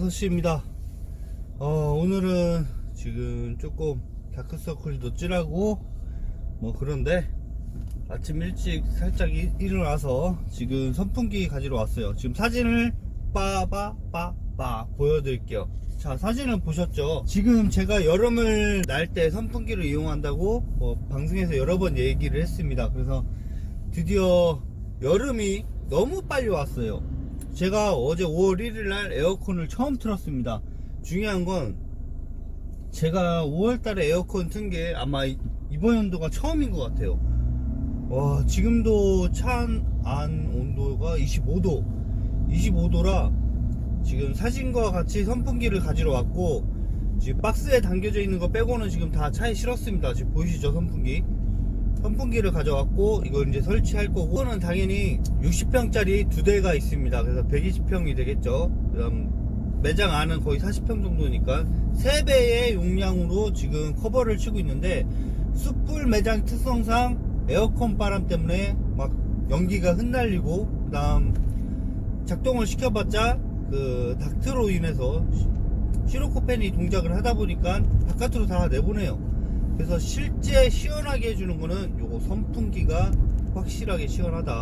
5시입니다. 어, 오늘은 지금 조금 다크서클도 찌라고 뭐 그런데 아침 일찍 살짝 이- 일어나서 지금 선풍기 가지러 왔어요. 지금 사진을 빠바빠빠 보여드릴게요. 자, 사진을 보셨죠? 지금 제가 여름을 날 때 선풍기를 이용한다고 뭐 방송에서 여러 번 얘기를 했습니다. 그래서 드디어 여름이 너무 빨리 왔어요. 제가 어제 5월 1일 날 에어컨을 처음 틀었습니다. 중요한 건 제가 5월 달에 에어컨 튼 게 아마 이- 이번 연도가 처음인 것 같아요. 와, 지금도 차안 온도가 25도. 25도라 지금 사진과 같이 선풍기를 가지러 왔고 지금 박스에 담겨져 있는 거 빼고는 지금 다 차에 실었습니다. 지금 보이시죠? 선풍기. 선풍기를 가져왔고 이걸 이제 설치할 거고 이거는 당연히 60평짜리 두 대가 있습니다. 그래서 120평이 되겠죠. 그 다음 매장 안은 거의 40평 정도니까 3배의 용량으로 지금 커버를 치고 있는데 숯불 매장 특성상 에어컨 바람 때문에 막 연기가 흩날리고 그 다음 작동을 시켜봤자 그 닥트로 인해서 시로코펜이 동작을 하다 보니까 바깥으로 다 내보내요. 그래서 실제 시원하게 해주는 거는 요거 선풍기가 확실하게 시원하다.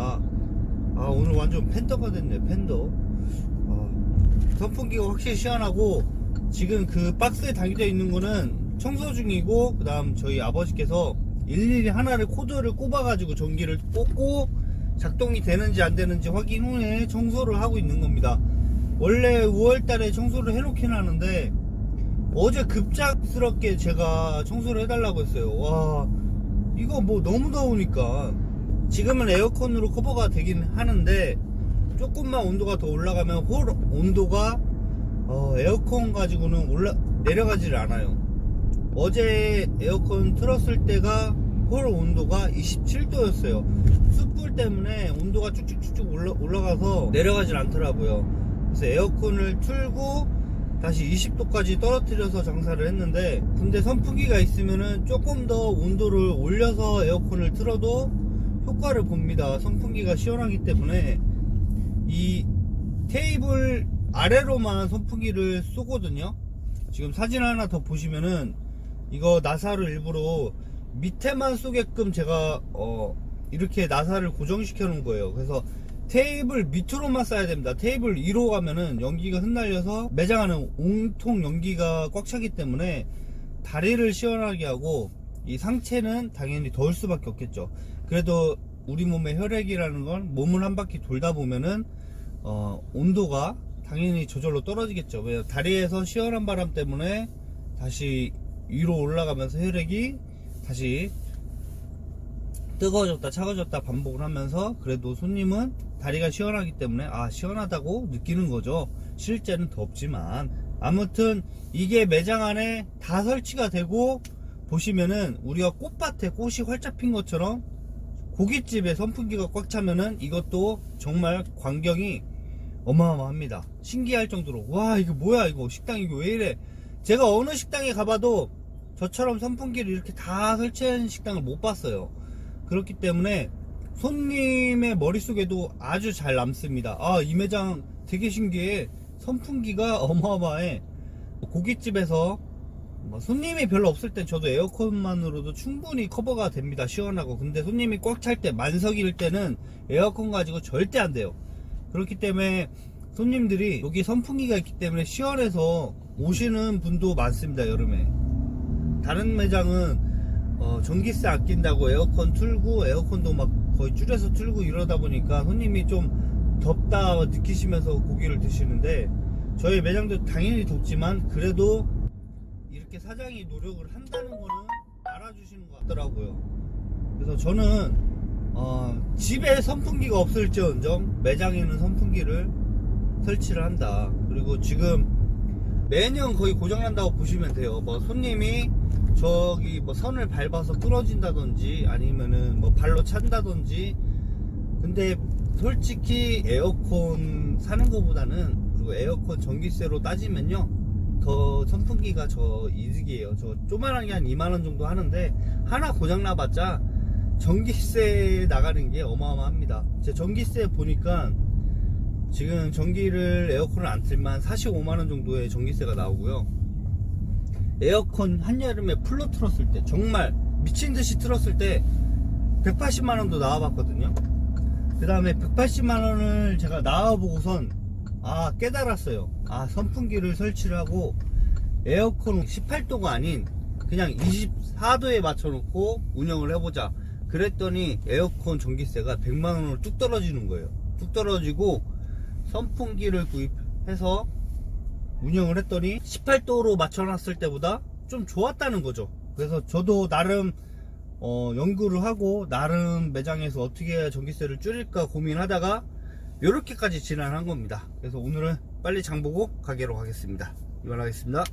아 오늘 완전 팬더가 됐네 팬더. 아, 선풍기가 확실히 시원하고 지금 그 박스에 담겨져 있는 거는 청소 중이고 그 다음 저희 아버지께서 일일이 하나를 코드를 꼽아 가지고 전기를 꽂고 작동이 되는지 안 되는지 확인 후에 청소를 하고 있는 겁니다. 원래 5월달에 청소를 해놓긴 하는데 어제 급작스럽게 제가 청소를 해달라고 했어요. 와, 이거 뭐 너무 더우니까. 지금은 에어컨으로 커버가 되긴 하는데, 조금만 온도가 더 올라가면 홀 온도가, 어, 에어컨 가지고는 올라, 내려가지를 않아요. 어제 에어컨 틀었을 때가 홀 온도가 27도였어요. 숯불 때문에 온도가 쭉쭉쭉쭉 올라, 올라가서 내려가질 않더라고요. 그래서 에어컨을 틀고 다시 20도까지 떨어뜨려서 장사를 했는데 근데 선풍기가 있으면은 조금 더 온도를 올려서 에어컨을 틀어도 효과를 봅니다. 선풍기가 시원하기 때문에. 이 테이블 아래로만 선풍기를 쏘거든요. 지금 사진 하나 더 보시면은 이거 나사를 일부러 밑에만 쏘게끔 제가 어 이렇게 나사를 고정시켜 놓은 거예요. 그래서 테이블 밑으로만 쏴야 됩니다. 테이블 위로 가면은 연기가 흩날려서 매장 안은 온통 연기가 꽉 차기 때문에 다리를 시원하게 하고 이 상체는 당연히 더울 수밖에 없겠죠. 그래도 우리 몸의 혈액이라는 건 몸을 한 바퀴 돌다 보면은 어, 온도가 당연히 저절로 떨어지겠죠. 왜 다리에서 시원한 바람 때문에 다시 위로 올라가면서 혈액이 다시 뜨거워졌다 차가워졌다 반복을 하면서 그래도 손님은 다리가 시원하기 때문에 아 시원하다고 느끼는 거죠. 실제는 덥지만. 아무튼 이게 매장 안에 다 설치가 되고 보시면은 우리가 꽃밭에 꽃이 활짝 핀 것처럼 고깃집에 선풍기가 꽉 차면은 이것도 정말 광경이 어마어마합니다. 신기할 정도로. 와 이거 뭐야 이거? 식당 이거 왜 이래? 제가 어느 식당에 가봐도 저처럼 선풍기를 이렇게 다 설치한 식당을 못 봤어요 그렇기 때문에 손님의 머릿속에도 아주 잘 남습니다. 아, 이 매장 되게 신기해. 선풍기가 어마어마해. 고깃집에서 뭐 손님이 별로 없을 땐 저도 에어컨만으로도 충분히 커버가 됩니다. 시원하고. 근데 손님이 꽉 찰 때, 만석일 때는 에어컨 가지고 절대 안 돼요. 그렇기 때문에 손님들이 여기 선풍기가 있기 때문에 시원해서 오시는 분도 많습니다. 여름에. 다른 매장은 어, 전기세 아낀다고 에어컨 틀고 에어컨도 막 거의 줄여서 틀고 이러다 보니까 손님이 좀 덥다 느끼시면서 고기를 드시는데 저희 매장도 당연히 덥지만 그래도 이렇게 사장이 노력을 한다는 거는 알아주시는 것 같더라고요. 그래서 저는 어, 집에 선풍기가 없을지언정 매장에는 선풍기를 설치를 한다. 그리고 지금 매년 거의 고장난다고 보시면 돼요. 뭐 손님이 저기 뭐 선을 밟아서 끊어진다든지 아니면은 뭐 발로 찬다든지. 근데 솔직히 에어컨 사는 것보다는 그리고 에어컨 전기세로 따지면요. 더 선풍기가 저 이득이에요. 저 조만한 게 한 2만원 정도 하는데 하나 고장 나봤자 전기세 나가는 게 어마어마합니다. 제 전기세 보니까 지금 전기를 에어컨을 안 틀면 45만원 정도의 전기세가 나오고요. 에어컨 한여름에 풀로 틀었을 때, 정말 미친듯이 틀었을 때 180만원도 나와봤거든요. 그 다음에 180만원을 제가 나와보고선, 아, 깨달았어요. 아, 선풍기를 설치를 하고, 에어컨 18도가 아닌, 그냥 24도에 맞춰놓고 운영을 해보자. 그랬더니 에어컨 전기세가 100만원으로 뚝 떨어지는 거예요. 뚝 떨어지고, 선풍기를 구입해서 운영을 했더니 18도로 맞춰놨을 때보다 좀 좋았다는 거죠. 그래서 저도 나름 어, 연구를 하고 나름 매장에서 어떻게 전기세를 줄일까 고민하다가 이렇게까지 진행한 겁니다. 그래서 오늘은 빨리 장 보고 가게로 가겠습니다. 이만 하겠습니다.